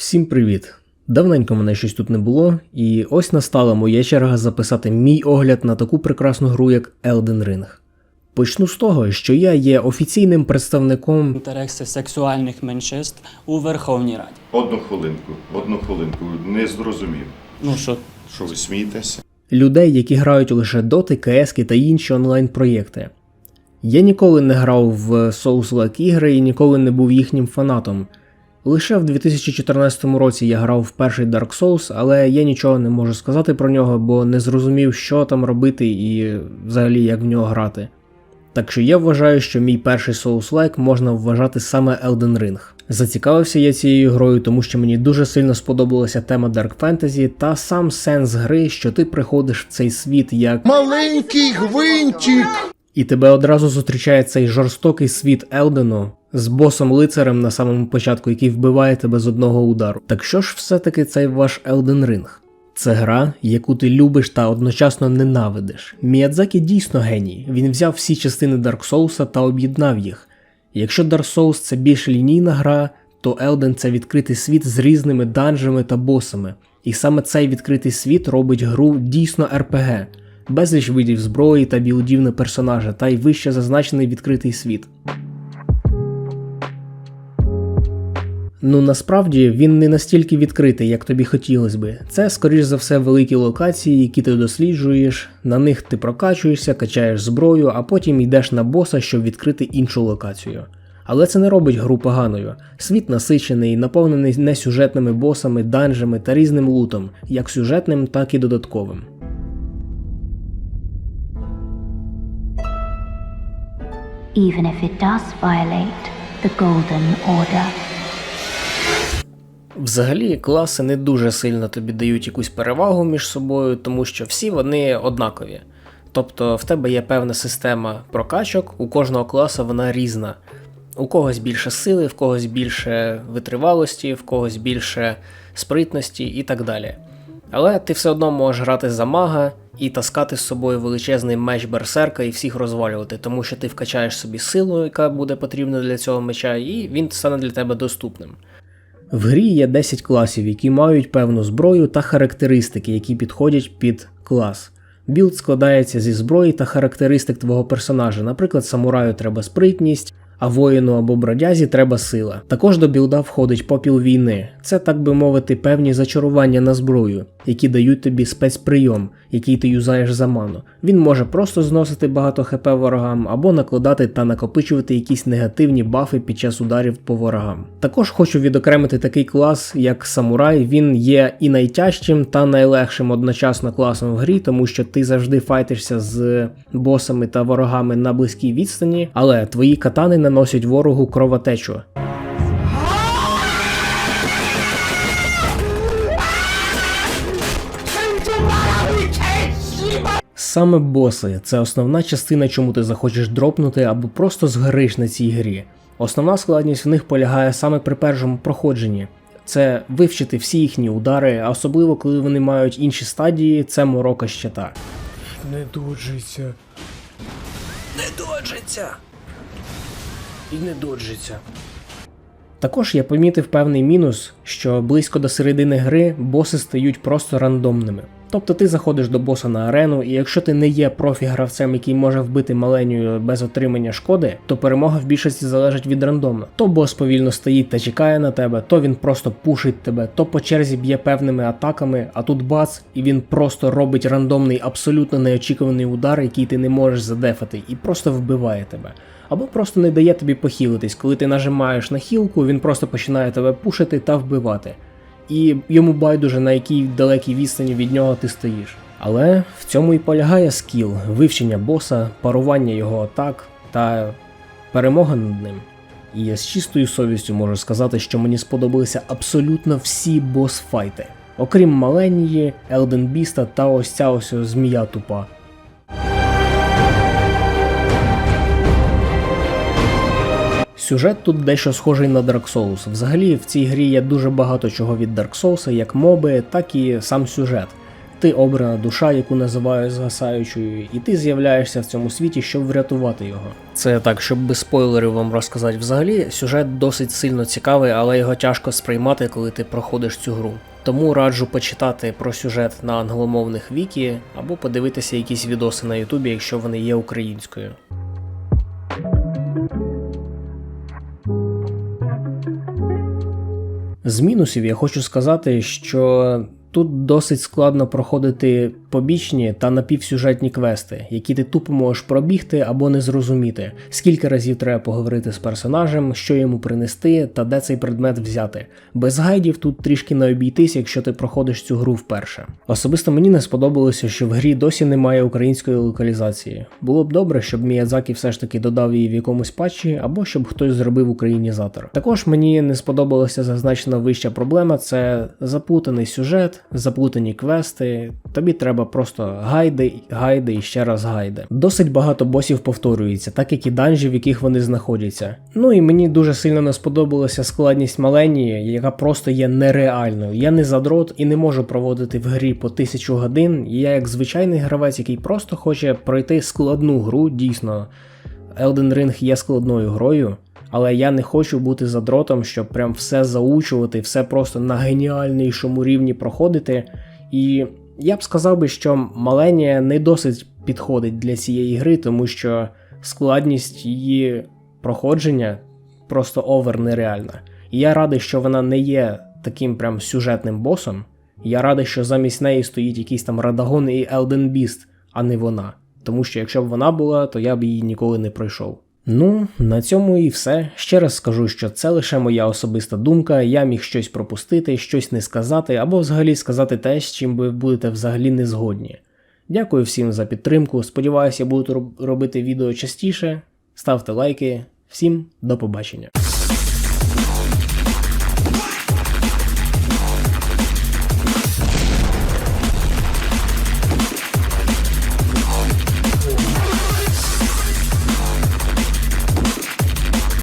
Всім привіт! Давненько мене щось тут не було, і ось настала моя черга записати мій огляд на таку прекрасну гру, як Elden Ring. Почну з того, що я є офіційним представником інтереси сексуальних меншинств у Верховній Раді. Одну хвилинку, одну хвилинку, не зрозумів. Ну що, Що ви смієтеся? людей, які грають лише доти, КСки та інші онлайн-проєкти. Я ніколи не грав в Souls-like ігри і ніколи не був їхнім фанатом. Лише в 2014 році я грав в перший Dark Souls, але я нічого не можу сказати про нього, бо не зрозумів, що там робити і взагалі як в нього грати. Так що я вважаю, що мій перший Souls-like можна вважати саме Elden Ring. Зацікавився я цією грою, тому що мені дуже сильно сподобалася тема Dark Fantasy та сам сенс гри, що ти приходиш в цей світ як Маленький гвинтик. і тебе одразу зустрічає цей жорстокий світ Елдену з босом лицарем на самому початку, який вбиває тебе з одного удару. Так що ж все-таки цей ваш Elden Ring? Це гра, яку ти любиш та одночасно ненавидиш. Міядзакі дійсно геній. Він взяв всі частини Dark Souls та об'єднав їх. Якщо Dark Souls це більш лінійна гра, то Elden це відкритий світ з різними данжами та босами. І саме цей відкритий світ робить гру дійсно RPG, безліч видів зброї та білдів на персонажа, та й вище зазначений відкритий світ. Ну насправді він не настільки відкритий, як тобі хотілося би. Це, скоріш за все, великі локації, які ти досліджуєш, на них ти прокачуєшся, качаєш зброю, а потім йдеш на боса, щоб відкрити іншу локацію. Але це не робить гру поганою. Світ насичений, наповнений несюжетними босами, данжами та різним лутом, як сюжетним, так і додатковим. even if it does violate the Golden Order. Взагалі, класи не дуже сильно тобі дають якусь перевагу між собою, тому що всі вони однакові. Тобто в тебе є певна система прокачок, у кожного класу вона різна. У когось більше сили, в когось більше витривалості, в когось більше спритності і так далі. Але ти все одно можеш грати за мага і таскати з собою величезний меч берсерка і всіх розвалювати, тому що ти вкачаєш собі силу, яка буде потрібна для цього меча, і він стане для тебе доступним. В грі є 10 класів, які мають певну зброю та характеристики, які підходять під клас. Білд складається зі зброї та характеристик твого персонажа. Наприклад, самураю треба спритність, а воїну або бродязі треба сила. Також до білда входить попіл війни. Це, так би мовити, певні зачарування на зброю, які дають тобі спецприйом, який ти юзаєш за ману. Він може просто зносити багато хп ворогам, або накладати та накопичувати якісь негативні бафи під час ударів по ворогам. Також хочу відокремити такий клас, як самурай. Він є і найтяжчим та найлегшим одночасно класом в грі, тому що ти завжди файтишся з босами та ворогами на близькій відстані, але твої катани наносять ворогу кровотечу. Саме боси це основна частина, чому ти захочеш дропнути або просто згориш на цій грі. Основна складність в них полягає саме при першому проходженні. Це вивчити всі їхні удари, а особливо коли вони мають інші стадії, це морока щита. Не доджиться. Не доджиться. І не доджиться. Також я помітив певний мінус, що близько до середини гри боси стають просто рандомними. Тобто ти заходиш до боса на арену, і якщо ти не є профі-гравцем, який може вбити маленію без отримання шкоди, то перемога в більшості залежить від рандомно. То бос повільно стоїть та чекає на тебе, то він просто пушить тебе, то по черзі б'є певними атаками, а тут бац, і він просто робить рандомний, абсолютно неочікуваний удар, який ти не можеш задефати, і просто вбиває тебе. Або просто не дає тобі похилитись, коли ти нажимаєш на хілку, він просто починає тебе пушити та вбивати. І йому байдуже на якій далекій відстані від нього ти стоїш. Але в цьому і полягає скіл, вивчення боса, парування його атак та перемога над ним. І я з чистою совістю можу сказати, що мені сподобалися абсолютно всі босфайти, окрім Маленії, Елден Біста та ось ця ось змія тупа. Сюжет тут дещо схожий на Dark Souls. Взагалі в цій грі є дуже багато чого від Dark Souls, як моби, так і сам сюжет. Ти обрана душа, яку називають згасаючою, і ти з'являєшся в цьому світі, щоб врятувати його. Це так, щоб без спойлерів вам розказати. Взагалі, сюжет досить сильно цікавий, але його тяжко сприймати, коли ти проходиш цю гру. Тому раджу почитати про сюжет на англомовних вікі або подивитися якісь відоси на Ютубі, якщо вони є українською. З мінусів. Я хочу сказати, що тут досить складно проходити побічні та напівсюжетні квести, які ти тупо можеш пробігти або не зрозуміти, скільки разів треба поговорити з персонажем, що йому принести та де цей предмет взяти. Без гайдів тут трішки не обійтись, якщо ти проходиш цю гру вперше. Особисто мені не сподобалося, що в грі досі немає української локалізації. Було б добре, щоб Міядзакі все ж таки додав її в якомусь патчі, або щоб хтось зробив українізатор. Також мені не сподобалася зазначена вища проблема це заплутаний сюжет, заплутані квести. Тобі треба просто гайди, гайди і ще раз гайди. Досить багато босів повторюється, так як і данжі, в яких вони знаходяться. Ну і мені дуже сильно не сподобалася складність Маленії, яка просто є нереальною. Я не задрот і не можу проводити в грі по тисячу годин. Я як звичайний гравець, який просто хоче пройти складну гру, дійсно. Elden Ring є складною грою, але я не хочу бути задротом, щоб прям все заучувати, все просто на геніальнішому рівні проходити. І я б сказав би, що Маленія не досить підходить для цієї гри, тому що складність її проходження просто овер нереальна. І я радий, що вона не є таким прям сюжетним босом. Я радий, що замість неї стоїть якийсь там Радагон і Elden Beast, а не вона. Тому що якщо б вона була, то я б її ніколи не пройшов. Ну, на цьому і все. Ще раз скажу, що це лише моя особиста думка. Я міг щось пропустити, щось не сказати, або взагалі сказати те, з чим ви будете взагалі не згодні. Дякую всім за підтримку. Сподіваюся, буду робити відео частіше. Ставте лайки. Всім до побачення.